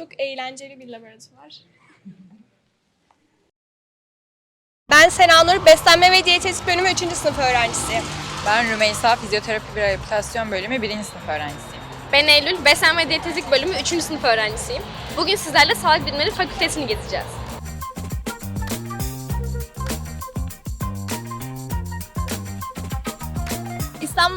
Çok eğlenceli bir laboratuvar. Ben Senanur, Beslenme ve Diyetetik Bölümü 3. sınıf öğrencisiyim. Ben Rümeysa Fizyoterapi ve Rehabilitasyon Bölümü 1. sınıf öğrencisiyim. Ben Eylül, Beslenme ve Diyetetik Bölümü 3. sınıf öğrencisiyim. Bugün sizlerle Sağlık Bilimleri Fakültesini gezeceğiz.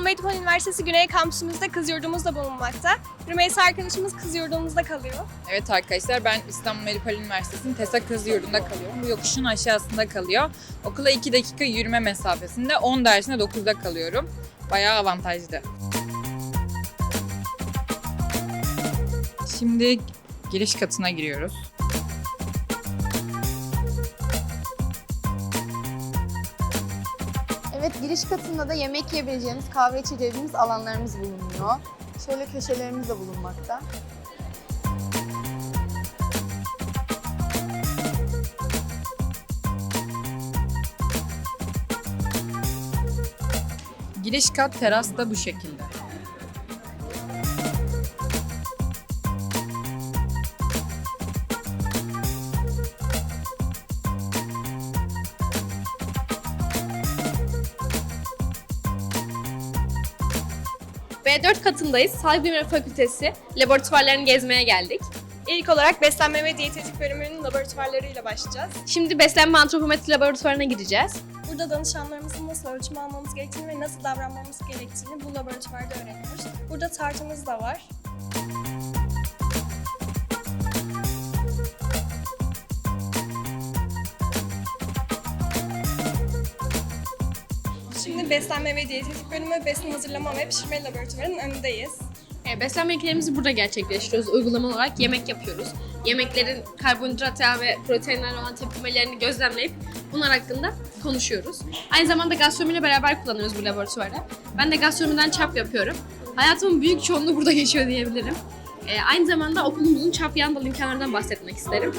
Medipol Üniversitesi Güney Kampüsümüzde kız yurdumuzda bulunmakta. Rümeysa arkadaşımız kız yurdumuzda kalıyor. Evet arkadaşlar ben İstanbul Medipol Üniversitesi'nin TESA Kız Yurdu'nda kalıyorum. Bu yokuşun aşağısında kalıyor. Okula 2 dakika yürüme mesafesinde 10 dersine 9'da kalıyorum. Bayağı avantajlı. Şimdi giriş katına giriyoruz. Evet giriş katında da yemek yiyebileceğimiz, kahve içeceğimiz alanlarımız bulunuyor. Şöyle köşelerimiz de bulunmakta. Giriş kat teras da bu şekilde. Katındayız. Sağlık Bilimleri Fakültesi laboratuvarlarını gezmeye geldik. İlk olarak Beslenme ve Diyetetik Bölümünün laboratuvarlarıyla başlayacağız. Şimdi beslenme antropometri laboratuvarına gireceğiz. Burada danışanlarımızın nasıl ölçüm almamız gerektiğini ve nasıl davranmamız gerektiğini bu laboratuvarda öğreniyoruz. Burada tartımız da var. Şimdi beslenme ve diyetetik bölümü besin hazırlama ve pişirme laboratuvarının önündeyiz. E, beslenme ilkelerimizi burada gerçekleştiriyoruz. Uygulama olarak yemek yapıyoruz. Yemeklerin karbonhidrat yağı ve proteinlerle olan tepkimelerini gözlemleyip bunlar hakkında konuşuyoruz. Aynı zamanda gastronomiyle beraber kullanıyoruz bu laboratuvarda. Ben de gastronomiden çap yapıyorum. Hayatımın büyük çoğunluğu burada geçiyor diyebilirim. E, aynı zamanda okulumuzun çap yan dal imkanlarından bahsetmek isterim.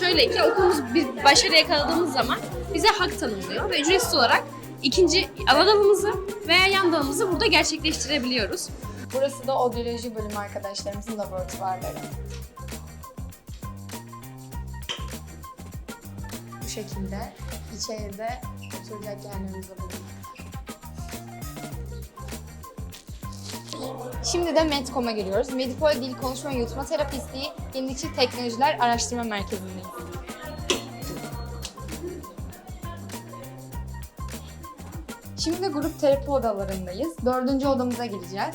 Şöyle ki okulumuz bir başarı yakaladığımız zaman bize hak tanımlıyor ve ücretsiz olarak ikinci ana dalımızı veya yan dalımızı burada gerçekleştirebiliyoruz. Burası da odyoloji bölümü arkadaşlarımızın laboratuvarları. Bu şekilde içeride oturacak yerlerimiz bulunuyor. Şimdi de Medcom'a giriyoruz. Medipol Dil Konuşma Yutma Terapistliği Yenilikçi Teknolojiler Araştırma Merkezi'ndeyiz. Şimdi grup terapi odalarındayız. Dördüncü odamıza gireceğiz.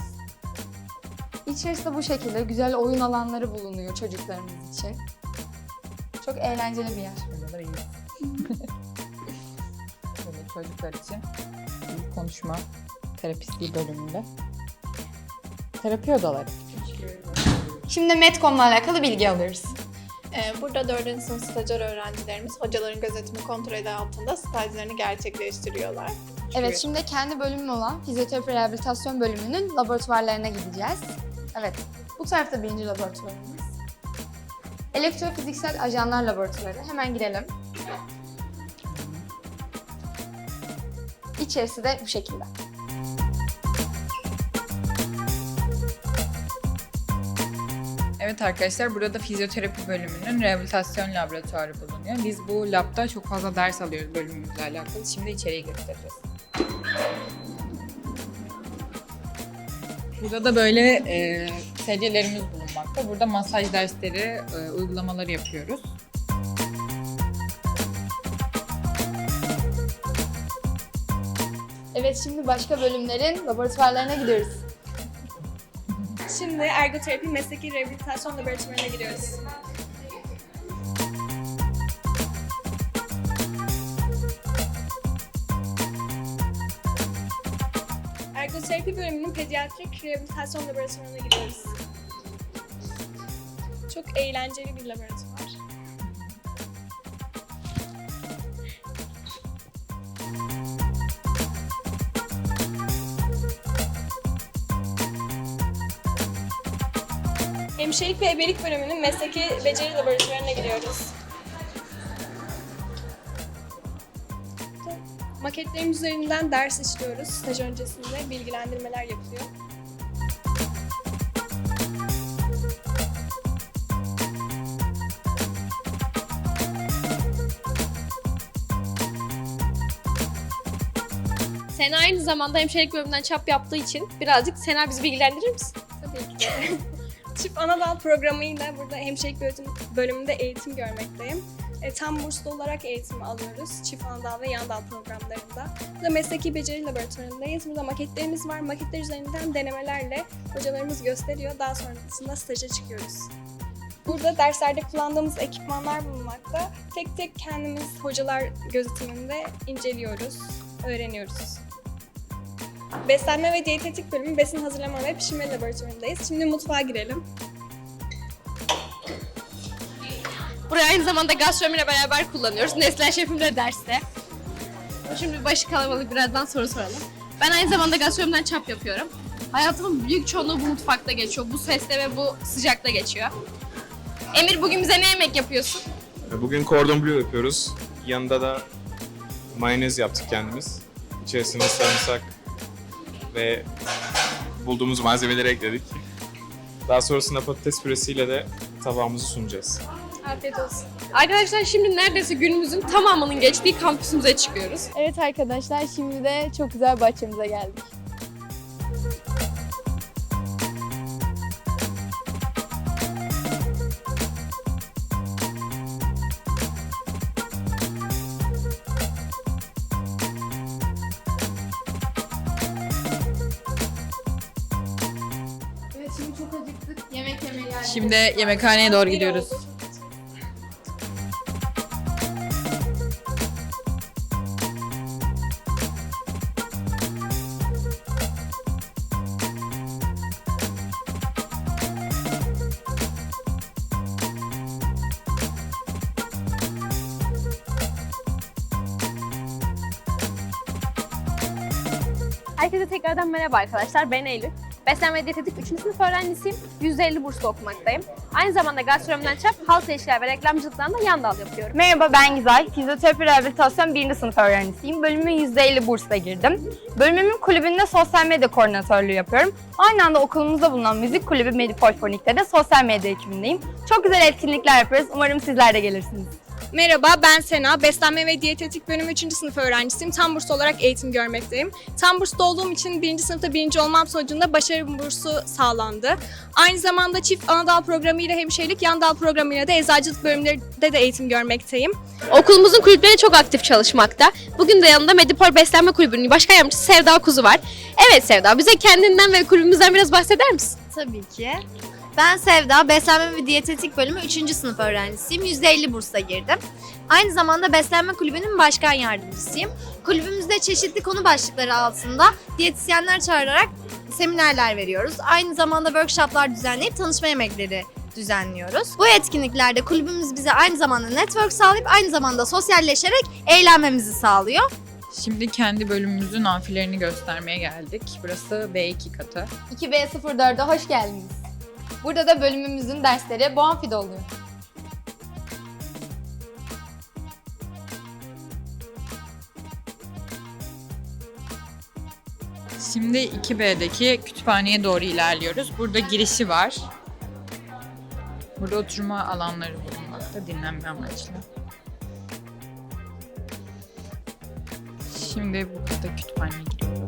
İçerisi de bu şekilde güzel oyun alanları bulunuyor çocuklarımız için. Çok eğlenceli bir yer. Buralar iyi. Böyle çocuklar için bir konuşma terapistliği bölümünde. Terapi odaları. Şimdi Medcom'la alakalı bilgi alıyoruz. Ee, Burada 4. sınıf stajyer öğrencilerimiz hocaların gözetimi kontrolü altında stajlarını gerçekleştiriyorlar. Evet şimdi kendi bölümüm olan fizyoterapi rehabilitasyon bölümünün laboratuvarlarına gideceğiz. Evet bu tarafta birinci laboratuvarımız. Elektrofiziksel ajanlar laboratuvarı. Hemen girelim. İçerisi de bu şekilde. Evet arkadaşlar burada fizyoterapi bölümünün rehabilitasyon laboratuvarı bulunuyor. Biz bu labda çok fazla ders alıyoruz bölümümüzle alakalı. Şimdi içeriği göstereceğiz. Burada da böyle e, sedyelerimiz bulunmakta. Burada masaj dersleri, e, uygulamaları yapıyoruz. Evet şimdi başka bölümlerin laboratuvarlarına gidiyoruz. Şimdi ergoterapi mesleki rehabilitasyon laboratuvarına giriyoruz. Ergoterapi bölümünün pediatrik rehabilitasyon laboratuvarına giriyoruz. Çok eğlenceli bir laboratuvar. Hemşirelik ve Ebelik bölümünün mesleki beceri laboratuvarına gidiyoruz. Maketlerimiz üzerinden ders işliyoruz. Staj öncesinde bilgilendirmeler yapılıyor. Sena aynı zamanda hemşirelik bölümünden çap yaptığı için birazcık Sena bizi bilgilendirir misin? Tabii ki. Anadal programıyla burada hemşirelik bölüm- bölümünde eğitim görmekteyim. E, tam burslu olarak eğitim alıyoruz Çift Anadal ve Yandal programlarında. Burada mesleki beceri laboratuvarındayız. Burada maketlerimiz var. Maketler üzerinden denemelerle hocalarımız gösteriyor. Daha sonrasında staja çıkıyoruz. Burada derslerde kullandığımız ekipmanlar bulunmakta. Tek tek kendimiz hocalar gözetiminde inceliyoruz, öğreniyoruz. Beslenme ve diyetetik bölümü besin hazırlama ve pişirme laboratuvarındayız. Şimdi mutfağa girelim. Burayı aynı zamanda gastronomiyle beraber kullanıyoruz. Neslihan şefimle derste. Şimdi başı kalabalık birazdan soru soralım. Ben aynı zamanda gastronomiden çap yapıyorum. Hayatımın büyük çoğunluğu bu mutfakta geçiyor. Bu seste ve bu sıcakta geçiyor. Emir bugün bize ne yemek yapıyorsun? Bugün cordon bleu yapıyoruz. Yanında da mayonez yaptık kendimiz. İçerisine sarımsak ve bulduğumuz malzemeleri ekledik. Daha sonrasında patates püresiyle de tabağımızı sunacağız. Afiyet olsun. Arkadaşlar şimdi neredeyse günümüzün tamamının geçtiği kampüsümüze çıkıyoruz. Evet arkadaşlar şimdi de çok güzel bahçemize geldik. Şimdi yemekhaneye doğru gidiyoruz. Herkese tekrardan merhaba arkadaşlar. Ben Eylül. Beslenme ve diyetetik 3. sınıf öğrencisiyim. %50 burslu okumaktayım. Aynı zamanda gastronomiden çap, halk ilişkiler ve reklamcılıktan da yan dal yapıyorum. Merhaba ben Gizay. Fizyoterapi rehabilitasyon 1. sınıf öğrencisiyim. Bölümün %50 bursla girdim. Bölümümün kulübünde sosyal medya koordinatörlüğü yapıyorum. Aynı anda okulumuzda bulunan müzik kulübü Medipolfonik'te de sosyal medya ekibindeyim. Çok güzel etkinlikler yapıyoruz. Umarım sizler de gelirsiniz. Merhaba ben Sena. Beslenme ve diyetetik bölümü 3. sınıf öğrencisiyim. Tam burslu olarak eğitim görmekteyim. Tam burslu olduğum için 1. sınıfta birinci olmam sonucunda başarı bursu sağlandı. Aynı zamanda çift anadal programıyla hemşirelik, yan dal programıyla da eczacılık bölümlerinde de eğitim görmekteyim. Okulumuzun kulüpleri çok aktif çalışmakta. Bugün de yanında Medipol Beslenme Kulübü'nün başkan yardımcısı Sevda Kuzu var. Evet Sevda, bize kendinden ve kulübümüzden biraz bahseder misin? Tabii ki. Ben Sevda, Beslenme ve Diyetetik bölümü 3. sınıf öğrencisiyim. %50 bursla girdim. Aynı zamanda Beslenme Kulübü'nün başkan yardımcısıyım. Kulübümüzde çeşitli konu başlıkları altında diyetisyenler çağırarak seminerler veriyoruz. Aynı zamanda workshoplar düzenleyip tanışma yemekleri düzenliyoruz. Bu etkinliklerde kulübümüz bize aynı zamanda network sağlayıp aynı zamanda sosyalleşerek eğlenmemizi sağlıyor. Şimdi kendi bölümümüzün amfilerini göstermeye geldik. Burası B2 katı. 2B04'e hoş geldiniz. Burada da bölümümüzün dersleri bu amfide oluyor. Şimdi 2B'deki kütüphaneye doğru ilerliyoruz. Burada girişi var. Burada oturma alanları bulunmakta dinlenme amaçlı. Şimdi bu kata kütüphaneye giriyoruz.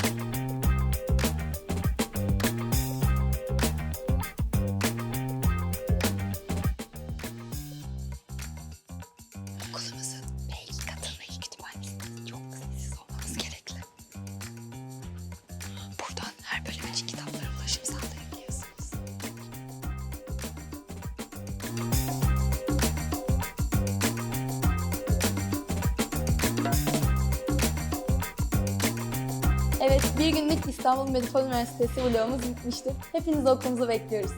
Bir günlük İstanbul Medipol Üniversitesi vlogumuz bitmiştir. Hepinizi okulumuza bekliyoruz.